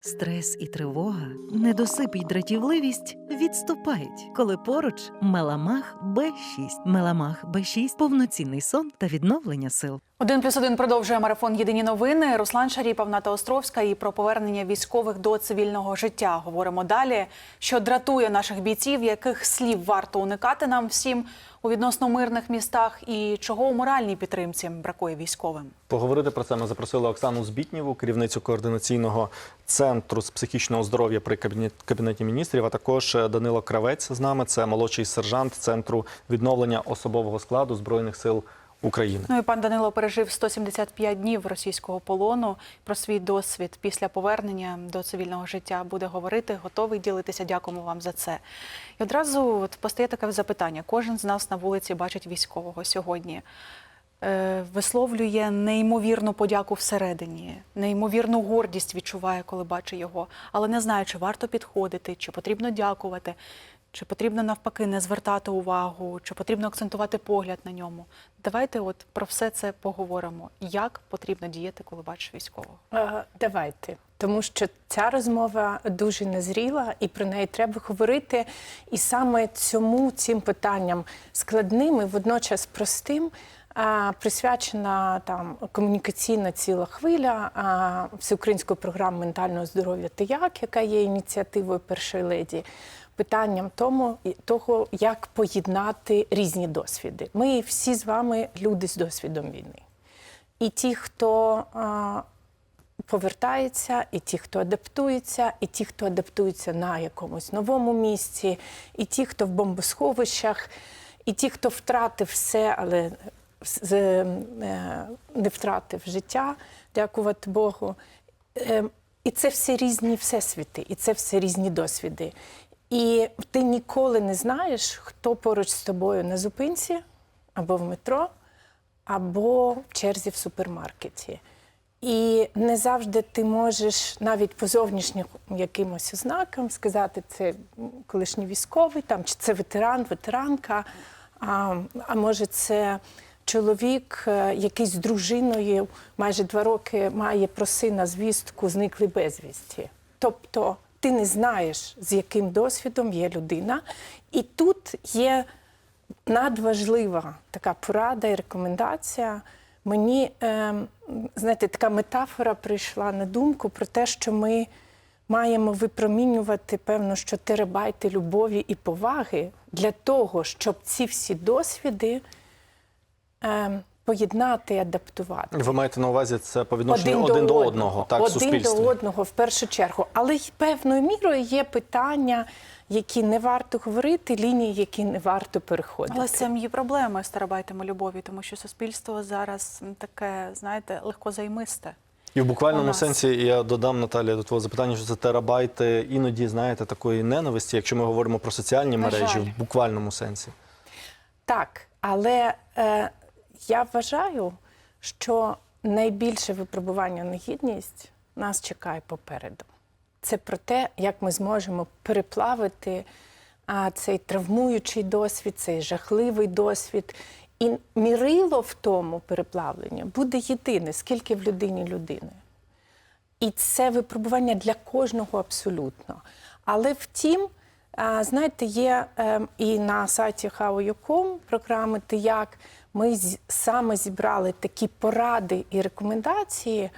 Стрес і тривога, недосип і дратівливість відступають, коли поруч Меламах Б6. Меламах Б6 – повноцінний сон та відновлення сил. Один плюс один продовжує марафон Єдині новини. Руслан Шаріпов, Ната Островська і про повернення військових до цивільного життя. Говоримо далі, що дратує наших бійців, яких слів варто уникати нам всім у відносно мирних містах, і чого у моральній підтримці бракує військовим. Поговорити про це ми запросили Оксану Збітнєву, керівницю координаційного центру з психічного здоров'я при кабінет, кабінеті міністрів. А також Данило Кравець з нами. Це молодший сержант центру відновлення особового складу збройних сил України. Ну і пан Данило пережив 175 днів російського полону. Про свій досвід після повернення до цивільного життя буде говорити, готовий ділитися. Дякуємо вам за це. І одразу от постає таке запитання: кожен з нас на вулиці бачить військового сьогодні. Е, Висловлює неймовірну подяку всередині, неймовірну гордість відчуває, коли бачить його, але не знає, чи варто підходити, чи потрібно дякувати, чи потрібно навпаки не звертати увагу, чи потрібно акцентувати погляд на ньому. Давайте от про все це поговоримо. Як потрібно діяти, коли бачиш військового? Е, Давайте, тому що ця розмова дуже незріла, і про неї треба говорити. І саме цьому цим питанням складним і водночас простим. а, Присвячена там комунікаційна ціла хвиля а, всеукраїнської програми ментального здоров'я «Тияк», яка є ініціативою першої леді, питанням тому того, як поєднати різні досвіди. Ми всі з вами люди з досвідом війни. І ті, хто а, повертається, і ті, хто адаптується, і ті, хто адаптується на якомусь новому місці, і ті, хто в бомбосховищах, і ті, хто втратив все, але е, не втратив життя, дякувати Богу. Е, І це все різні всесвіти, і це все різні досвіди. І ти ніколи не знаєш, хто поруч з тобою на зупинці або в метро, або в черзі в супермаркеті. І не завжди ти можеш навіть по зовнішнім якимось ознакам сказати, це колишній військовий, там, чи це ветеран, ветеранка, а, а може це чоловік, е, який з дружиною майже два роки має про сина звістку, зникли безвісті. Тобто ти не знаєш, з яким досвідом є людина. І тут є надважлива така порада і рекомендація. Мені, е, знаєте, така метафора прийшла на думку про те, що ми маємо випромінювати, певно, що терабайти любові і поваги для того, щоб ці всі досвіди е, поєднати і адаптувати. Ви маєте на увазі це по відношенню один, до одного, так, в один суспільстві. до одного в першу чергу. Але й певною мірою є питання, які не варто говорити, лінії, які не варто переходити. Але з цим є проблеми з терабайтами любові, тому що суспільство зараз таке, знаєте, легкозаймисте. І в буквальному сенсі я додам Наталія до твого запитання, що це терабайти іноді знаєте такої ненависті, якщо ми говоримо про соціальні На мережі жаль. в буквальному сенсі. Так, але е, я вважаю, що найбільше випробування на гідність нас чекає попереду. Це про те, як ми зможемо переплавити а, цей травмуючий досвід, цей жахливий досвід. І мірило в тому переплавленні буде єдине, скільки в людині людини. І це випробування для кожного абсолютно. Але втім, знаєте, є ем, і на сайті how.com програми «Ти як» ми саме зібрали такі поради і рекомендації,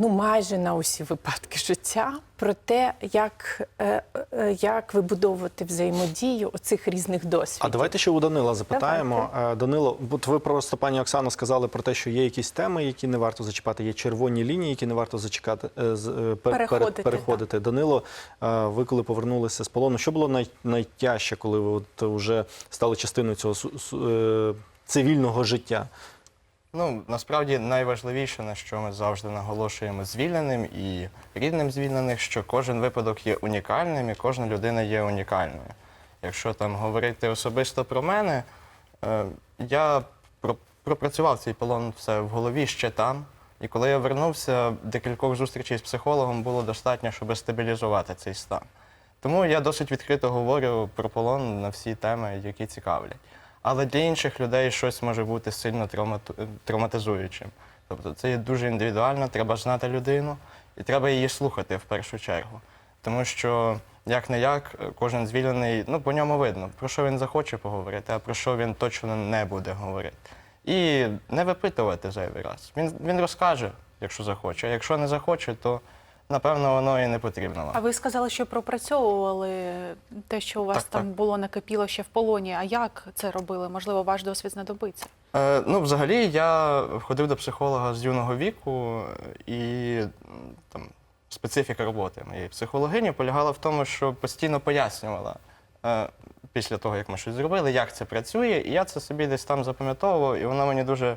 ну майже на усі випадки життя, про те, як, е, е, як вибудовувати взаємодію оцих різних досвідів. А давайте ще у Данила запитаємо. Е, Данило, от ви просто пані Оксана сказали про те, що є якісь теми, які не варто зачіпати, є червоні лінії, які не варто зачекати е, е, пер- пере- Переходити, переходити. Данило, е, ви коли повернулися з полону, що було най, найтяжче, коли ви от вже стали частиною цього е, цивільного життя? Ну, насправді найважливіше, на що ми завжди наголошуємо звільненим і рідним звільнених, що кожен випадок є унікальним і кожна людина є унікальною. Якщо там говорити особисто про мене, е, я пропрацював цей полон все в голові ще там. І коли я вернувся, декількох зустрічей з психологом було достатньо, щоб стабілізувати цей стан. Тому я досить відкрито говорю про полон на всі теми, які цікавлять. Але для інших людей щось може бути сильно травматизуючим. Тобто це є дуже індивідуально, треба знати людину І треба її слухати в першу чергу. Тому що як не як, кожен звільнений, ну по ньому видно, про що він захоче поговорити, а про що він точно не буде говорити. І не випитувати зайвий раз. Він, він розкаже, якщо захоче. А якщо не захоче, то напевно воно і не потрібно. А ви сказали, що пропрацьовували те, що у вас Так, там так. було накипіло ще в полоні. А як це робили? Можливо, ваш досвід знадобиться. Е, ну, взагалі, я ходив до психолога з юного віку, і м, там специфіка роботи моєї психологині полягала в тому, що постійно пояснювала е, після того, як ми щось зробили, як це працює, і я це собі десь там запам'ятовував, і воно мені дуже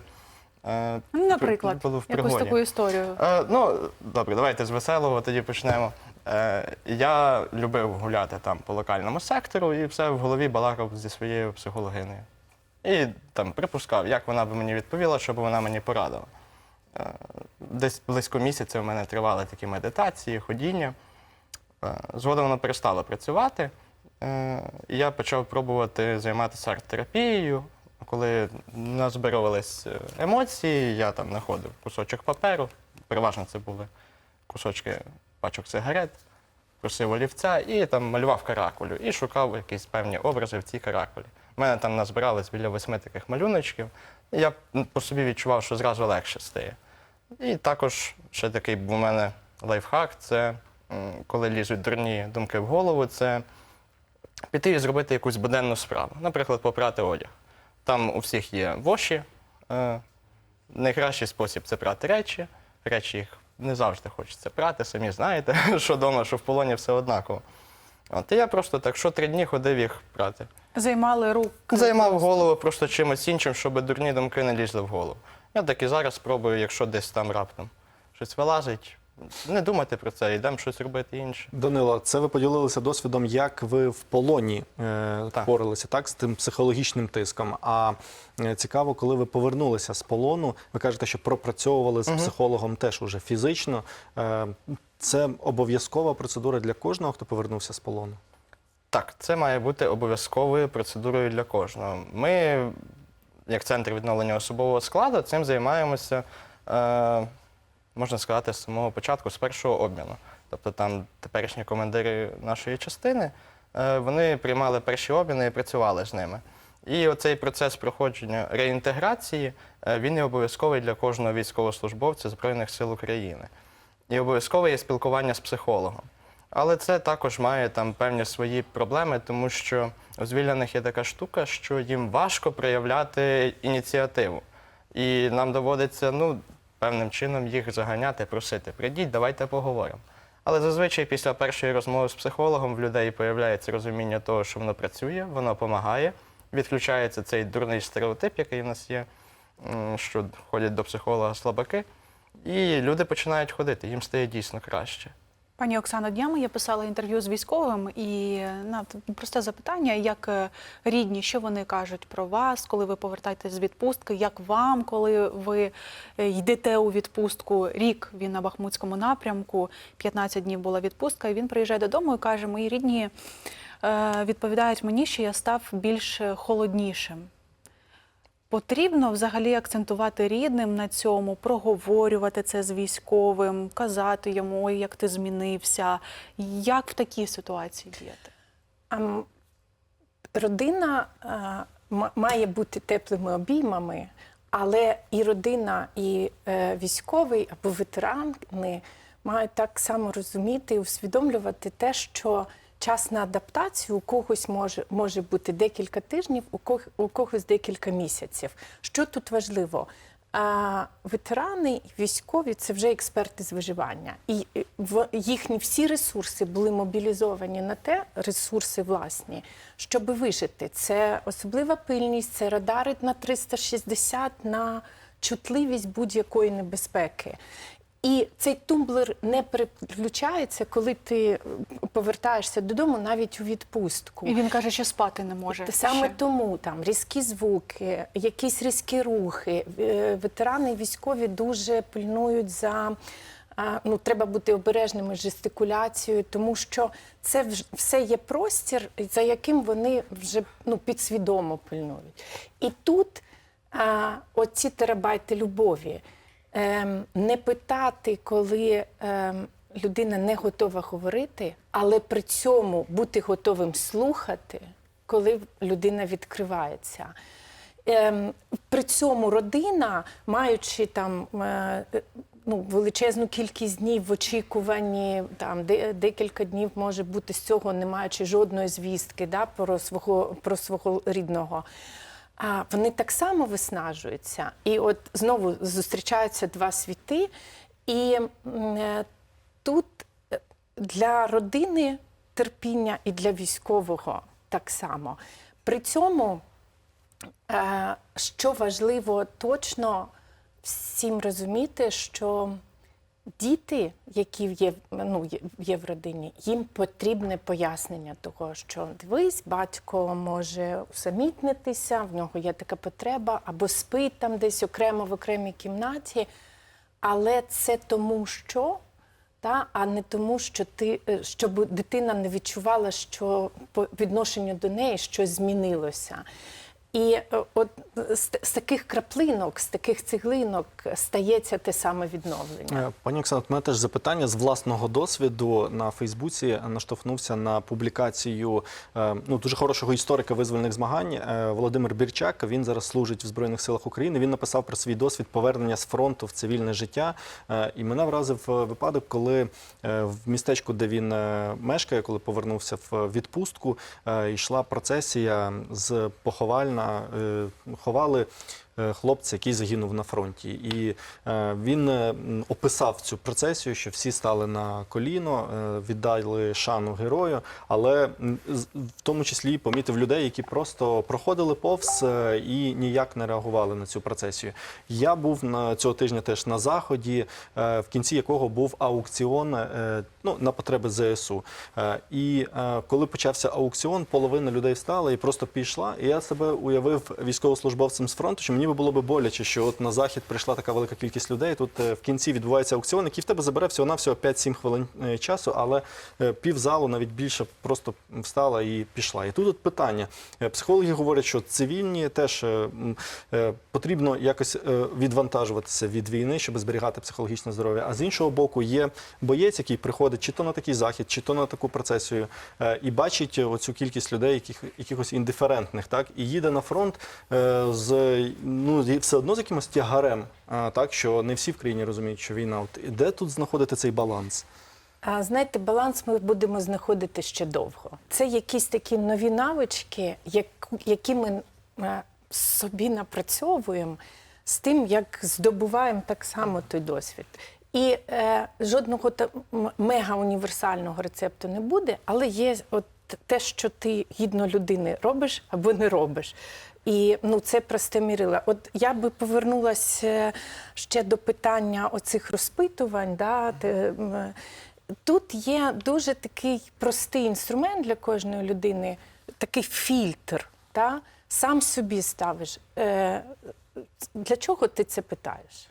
е, Ну, наприклад, було в якусь пригоді. таку історію. Е, ну, добре, давайте з веселого тоді почнемо. Е, я любив гуляти там по локальному сектору і все в голові балакав зі своєю психологинею. І там припускав, як вона би мені відповіла, щоб вона мені порадила. Е, десь близько місяця в мене тривали такі медитації, ходіння. Е, згодом воно перестало працювати. Е, і я почав пробувати займатися арт-терапією. Коли назбирувались е, емоції, я там знаходив кусочок паперу, переважно це були кусочки пачок сигарет, просив олівця і там малював каракулю і шукав якісь певні образи в цій каракулі. У мене там назбиралось біля восьми таких малюночків. І я по собі відчував, що зразу легше стає. І також ще такий був у мене лайфхак це коли лізуть дурні думки в голову, це піти і зробити якусь буденну справу. Наприклад, попрати одяг. Там у всіх є воші. Е, найкращий спосіб це прати речі. Речі їх не завжди хочеться прати, самі знаєте, що вдома, що в полоні все однаково. От, і я просто так що три дні ходив їх прати. Займали рук. Займав голову просто чимось іншим, щоб дурні думки не лізли в голову. Я так і зараз спробую, якщо десь там раптом щось вилазить, не думати про це, йдемо щось робити інше. Данило, це ви поділилися досвідом, як ви в полоні е, Так. так з тим психологічним тиском. А е, цікаво, коли ви повернулися з полону, ви кажете, що пропрацьовували з психологом теж уже фізично. Е, це обов'язкова процедура для кожного, хто повернувся з полону. Так, це має бути обов'язковою процедурою для кожного. Ми, як центр відновлення особового складу, цим займаємося, е, можна сказати, з самого початку, з першого обміну. Тобто там теперішні командири нашої частини, е, вони приймали перші обміни і працювали з ними. І оцей процес проходження реінтеграції, е, він є обов'язковий для кожного військовослужбовця Збройних сил України. І обов'язкове є спілкування з психологом. Але це також має там певні свої проблеми, тому що у звільнених є така штука, що їм важко проявляти ініціативу. І нам доводиться ну, певним чином їх заганяти, просити, прийдіть, давайте поговоримо. Але зазвичай після першої розмови з психологом в людей з'являється розуміння того, що воно працює, воно допомагає, відключається цей дурний стереотип, який у нас є, що ходять до психолога слабаки, і люди починають ходити, їм стає дійсно краще. Пані Оксано, днями я писала інтерв'ю з військовим, і на просте запитання, як е, рідні, що вони кажуть про вас, коли ви повертаєтесь з відпустки, як вам, коли ви е, йдете у відпустку. Рік він на Бахмутському напрямку, 15 днів була відпустка, і він приїжджає додому і каже: мої рідні е, відповідають мені, що я став більш холоднішим. Потрібно взагалі акцентувати рідним на цьому, проговорювати це з військовим, казати йому, ой, як ти змінився. Як в такій ситуації діяти? Родина а, має бути теплими обіймами, але і родина, і е, військовий або ветерани мають так само розуміти і усвідомлювати те, що час на адаптацію у когось може, може бути декілька тижнів, у, кого, у когось декілька місяців. Що тут важливо? А, ветерани, військові це вже експерти з виживання, і е, в їхні всі ресурси були мобілізовані на те, ресурси власні, щоб вижити. Це особлива пильність, це радари на 360, на чутливість будь-якої небезпеки. І цей тумблер не переключається, коли ти повертаєшся додому навіть у відпустку. І він каже, що спати не може. Саме ще. тому там різкі звуки, якісь різкі рухи. Е, Ветерани військові дуже пильнують за. Ну, треба бути обережними з жестикуляцією, тому що це все є простір, за яким вони вже ну, підсвідомо пильнують. І тут а, оці терабайти любові. Ем, не питати, коли ем, людина не готова говорити, але при цьому бути готовим слухати, коли людина відкривається. Ем, при цьому родина, маючи там е, е, ну, величезну кількість днів в очікуванні, там де, декілька днів може бути з цього, не маючи жодної звістки да, про свого про свого рідного. Вони так само виснажуються. І от знову зустрічаються два світи. І е, тут е, для родини терпіння і для військового так само. При цьому, е, що важливо точно всім розуміти, що діти, які є, ну, є- в родині, їм потрібне пояснення того, що дивись, батько може усамітнитися, в нього є така потреба, або спить там десь окремо в окремій кімнаті. Але це тому, що, та, а не тому, що ти, е, щоб дитина не відчувала, що по відношенню до неї щось змінилося. І е, от з, таких краплинок, з таких цеглинок стається те саме відновлення. Е, Пані Оксано, от у мене теж запитання з власного досвіду на Фейсбуці наштовхнувся на публікацію е, ну, дуже хорошого історика визвольних змагань Володимир Бірчак. Він зараз служить в Збройних силах України. Він написав про свій досвід повернення з фронту в цивільне життя. І мене вразив випадок, коли в містечку, де він мешкає, коли повернувся в відпустку, йшла процесія з поховальна. Е, Ховали хлопця, який загинув на фронті. І е, він е, описав цю процесію, що всі стали на коліно, е, віддали шану герою, але в тому числі помітив людей, які просто проходили повз е, і ніяк не реагували на цю процесію. Я був на цього тижня теж на заході, е, в кінці якого був аукціон е, ну, на потреби ЗСУ. Е, І е, коли почався аукціон, половина людей встала і просто пішла. І я себе уявив військовослужбовцем з фронту, що мені би було би боляче, що от на захід прийшла така велика кількість людей. Тут е, в кінці відбувається аукціон, який в тебе забере всього на всього 5-7 хвилин е, часу, але е, півзалу навіть більше просто встала і пішла. І тут от питання. Психологи говорять, що цивільні теж потрібно якось відвантажуватися від війни, щоб зберігати психологічне здоров'я. А з іншого боку, є боєць, який приходить чи то на такий захід, чи то на таку процесію, і бачить оцю кількість людей, яких якихось індиферентних, так і їде на фронт з ну все одно з якимось тягарем, а, так що не всі в країні розуміють, що війна. От де тут знаходити цей баланс? А знаєте, баланс ми будемо знаходити ще довго. Це якісь такі нові навички, як- які ми е, собі напрацьовуємо з тим, як здобуваємо так само той досвід. І е, жодного та- мега-універсального рецепту не буде, але є от те, що ти гідно людини робиш або не робиш. І ну, це просте мірило. От я би повернулася ще до питання оцих розпитувань. Да, Тут є дуже такий простий інструмент для кожної людини, такий фільтр. Та? Сам собі ставиш. Е, для чого ти це питаєш?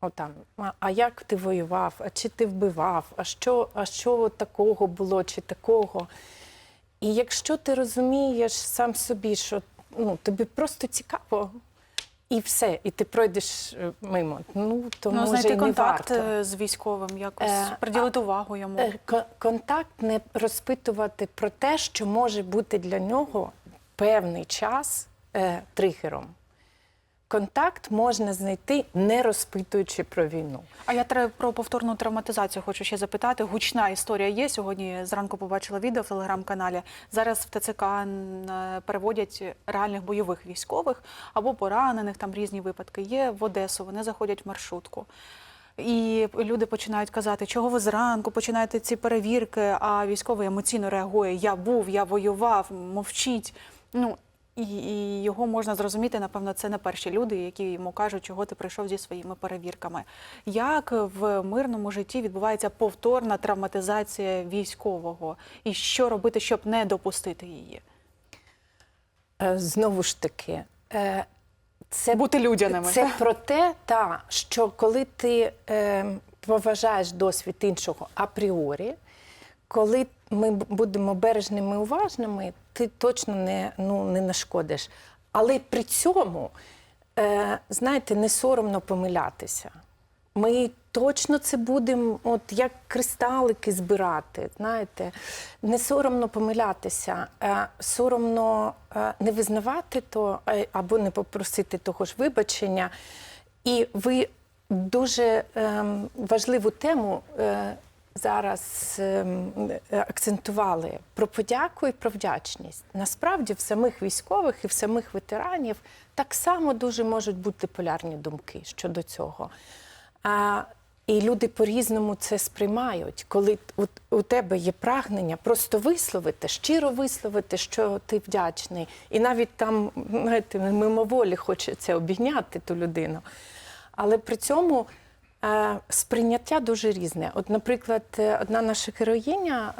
Отам, а як ти воював, а чи ти вбивав, а що, а що такого було, чи такого? І якщо ти розумієш сам собі, що ну, тобі просто цікаво, і все, і ти пройдеш е, мимо, ну то ну, може знайти і не контакт варто. е, з військовим, якось Е, приділити увагу йому. Е, Контакт не розпитувати про те, що може бути для нього певний час е, тригером. Контакт можна знайти, не розпитуючи про війну. А я тре- про повторну травматизацію хочу ще запитати. Гучна історія є. Сьогодні зранку побачила відео в телеграм-каналі. Зараз в ТЦК е, переводять реальних бойових військових або поранених, там різні випадки є в Одесу. Вони заходять в маршрутку. І люди починають казати, чого ви зранку починаєте ці перевірки, а військовий емоційно реагує: Я був, я воював, мовчіть. Ну і, і його можна зрозуміти, напевно, це не перші люди, які йому кажуть, чого ти прийшов зі своїми перевірками. Як в мирному житті відбувається повторна травматизація військового, і що робити, щоб не допустити її? Е, Знову ж таки, е, це Бути людяними. Це про те, та, що коли ти е, поважаєш досвід іншого апріорі, коли ми будемо бережними і уважними, ти точно не, ну, не нашкодиш. Але при цьому е, знаєте, не соромно помилятися. Ми точно це будемо, от як кристалики збирати. Знаєте, не соромно помилятися, е, соромно е, не визнавати то е, або не попросити того ж вибачення. І ви дуже ем, важливу тему е, зараз ем, е, акцентували про подяку і про вдячність. Насправді, в самих військових і в самих ветеранів так само дуже можуть бути полярні думки щодо цього. А, і люди по-різному це сприймають, коли у, у тебе є прагнення просто висловити, щиро висловити, що ти вдячний. І навіть там, знаєте, мимоволі хочеться обійняти ту людину. Але при цьому сприйняття дуже різне. От, наприклад, е, одна наша героїня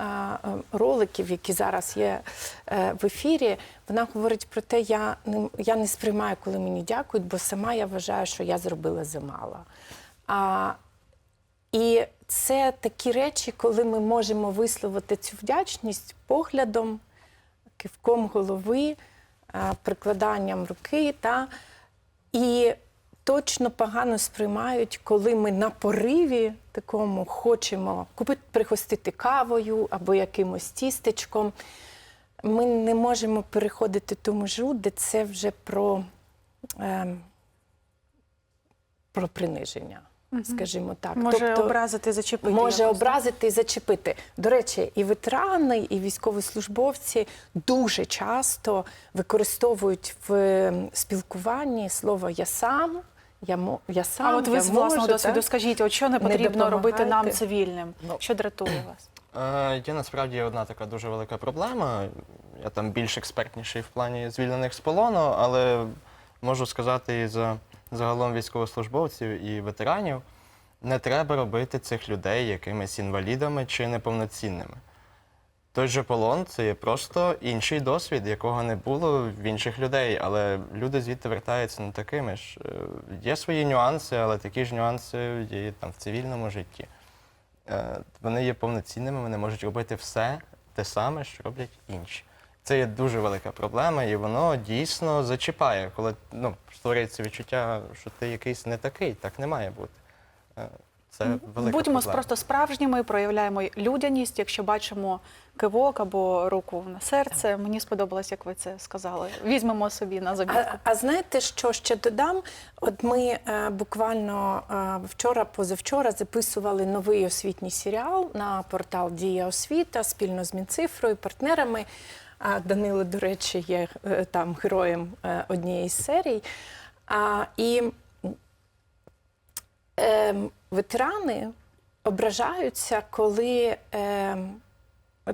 е, е, роликів, які зараз є е, в ефірі, вона говорить про те, я не, я не сприймаю, коли мені дякують, бо сама я вважаю, що я зробила замало. А, і це такі речі, коли ми можемо висловити цю вдячність поглядом, кивком голови, е, прикладанням руки. Та, і точно погано сприймають, коли ми на пориві такому хочемо купити, пригостити кавою або якимось тістечком. Ми не можемо переходити ту межу, де це вже про, ем, про приниження, скажімо так. Може образити, зачепити. Може якось, образити і зачепити. До речі, і ветерани, і військовослужбовці дуже часто використовують в ем, спілкуванні слово я сам, я, мо, я сам. А от ви я з власного можу, досвіду так? скажіть, от що не Не потрібно робити нам цивільним? Ну. Що дратує вас? Е, Є насправді одна така дуже велика проблема. Я там більш експертніший в плані звільнених з полону, але можу сказати і за загалом військовослужбовців і ветеранів, не треба робити цих людей якимись інвалідами чи неповноцінними. Той же полон це є просто інший досвід, якого не було в інших людей, але люди звідти вертаються не такими ж. Е, Є свої нюанси, але такі ж нюанси є там в цивільному житті. Е, Вони є повноцінними, вони можуть робити все те саме, що роблять інші. Це є дуже велика проблема, і воно дійсно зачіпає, коли ну, створюється відчуття, що ти якийсь не такий, так не має бути. Е, Це велика Будьмо проблема. просто справжніми, проявляємо людяність. Якщо бачимо кивок або руку на серце, мені сподобалось, як ви це сказали. Візьмемо собі на замітку. А, а знаєте, що ще додам? От ми е, буквально е, вчора, позавчора записували новий освітній серіал на портал Дія освіта спільно з Мінцифрою, партнерами. А Данило, до речі, є е, там героєм е, однієї з серій. А, і ем, ветерани ображаються, коли ем,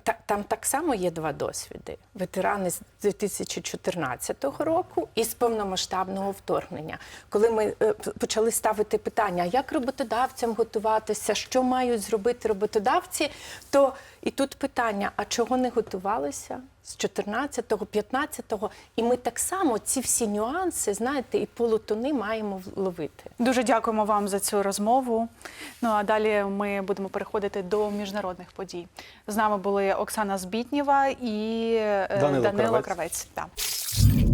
та- там так само є два досвіди: ветерани з 2014 року і з повномасштабного вторгнення. Коли ми е, почали ставити питання, як роботодавцям готуватися, що мають зробити роботодавці, то і тут питання: а чого не готувалися з 14-го, 15-го? І ми так само ці всі нюанси, знаєте, і полутони маємо ловити. Дуже дякуємо вам за цю розмову. Ну а далі ми будемо переходити до міжнародних подій. З нами були Оксана Збітнєва і е, Данило Данило Кравець. Кравець.